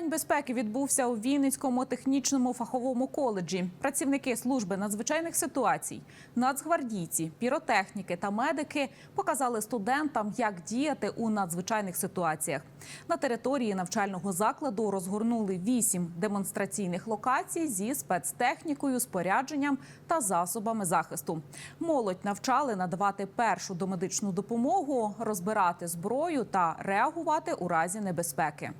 День безпеки відбувся у Вінницькому технічному фаховому коледжі. Працівники служби надзвичайних ситуацій, нацгвардійці, піротехніки та медики показали студентам, як діяти у надзвичайних ситуаціях. На території навчального закладу розгорнули вісім демонстраційних локацій зі спецтехнікою, спорядженням та засобами захисту. Молодь навчали надавати першу домедичну допомогу, розбирати зброю та реагувати у разі небезпеки.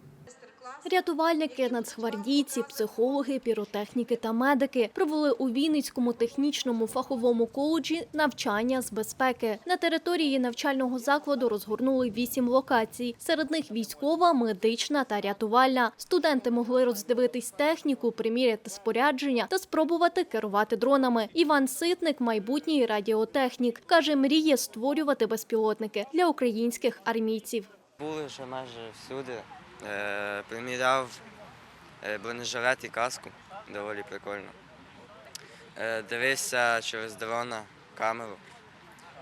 Рятувальники, нацгвардійці, психологи, піротехніки та медики провели у Вінницькому технічному фаховому коледжі навчання з безпеки. На території навчального закладу розгорнули вісім локацій. Серед них військова, медична та рятувальна. Студенти могли роздивитись техніку, приміряти спорядження та спробувати керувати дронами. Іван Ситник, майбутній радіотехнік, каже, мріє створювати безпілотники для українських армійців. Були вже майже всюди. Е, приміряв е, бронежилет і каску, доволі прикольно. Е, дивився через дрона, камеру.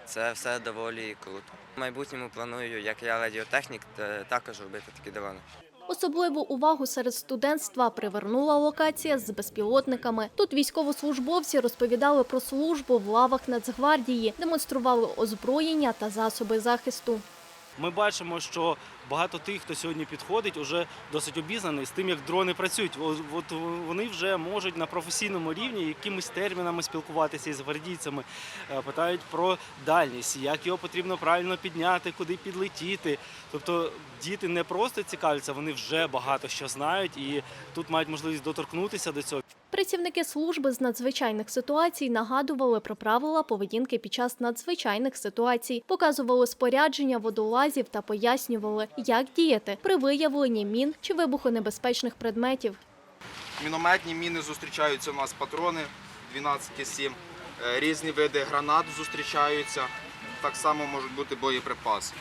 Це все доволі круто. В майбутньому планую, як я радіотехнік, також робити такі дрони. Особливу увагу серед студентства привернула локація з безпілотниками. Тут військовослужбовці розповідали про службу в лавах Нацгвардії, демонстрували озброєння та засоби захисту. Ми бачимо, що багато тих, хто сьогодні підходить, вже досить обізнаний з тим, як дрони працюють. От вони вже можуть на професійному рівні якимись термінами спілкуватися із гвардійцями, Е, питають про дальність, як його потрібно правильно підняти, куди підлетіти. Тобто діти не просто цікавляться, вони вже багато що знають і тут мають можливість доторкнутися до цього. Працівники служби з надзвичайних ситуацій нагадували про правила поведінки під час надзвичайних ситуацій, показували спорядження водолазів та пояснювали, як діяти при виявленні мін чи вибухонебезпечних предметів. Мінометні міни зустрічаються у нас патрони 12,7. Е, Різні види гранат зустрічаються. Так само можуть бути боєприпаси.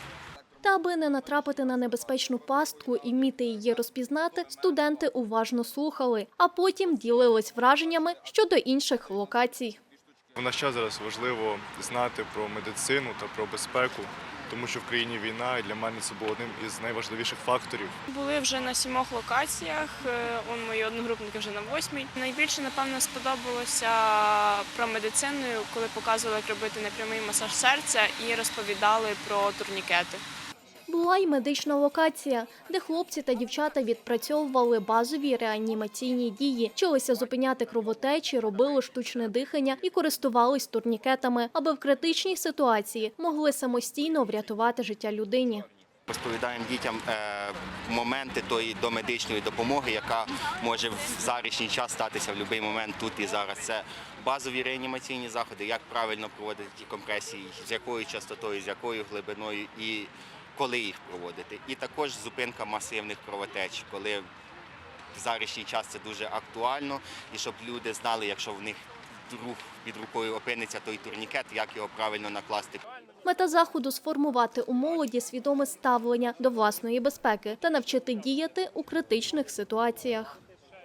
Та аби не натрапити на небезпечну пастку і вміти її розпізнати, студенти уважно слухали, а потім ділились враженнями щодо інших локацій. В наш час зараз важливо знати про медицину та про безпеку, тому що в країні війна і для мене це був одним із найважливіших факторів. Були вже на сімох локаціях. е, Он мої одногрупники вже на восьмій. Найбільше напевно сподобалося про медицину, коли показували, як робити непрямий масаж серця і розповідали про турнікети. Була й медична локація, де хлопці та дівчата відпрацьовували базові реанімаційні дії, вчилися зупиняти кровотечі, робили штучне дихання і користувались турнікетами, аби в критичній ситуації могли самостійно врятувати життя людині. Розповідаємо дітям е, моменти тої домедичної допомоги, яка може в зарішній час статися в будь-який момент тут і зараз. Це базові реанімаційні заходи, як правильно проводити ті компресії, з якою частотою, з якою глибиною і коли їх проводити. І також зупинка масивних кровотеч, коли в зарішній час це дуже актуально, і щоб люди знали, якщо в них друг під рукою опиниться той турнікет, як його правильно накласти. Мета заходу сформувати у молоді свідоме ставлення до власної безпеки та навчити діяти у критичних ситуаціях.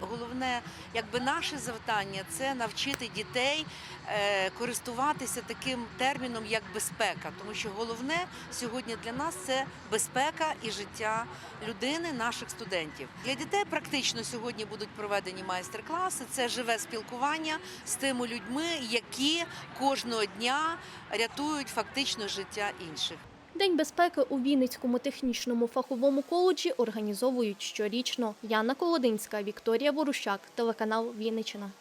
Головне, якби наше завдання це навчити дітей е, користуватися таким терміном, як безпека. Тому що головне сьогодні для нас це безпека і життя людини, наших студентів. Для дітей практично сьогодні будуть проведені майстер-класи. Це живе спілкування з тими людьми, які кожного дня рятують фактично життя інших. День безпеки у Вінницькому технічному фаховому коледжі організовують щорічно. Яна Колодинська, Вікторія Ворущак, телеканал Вінниччина.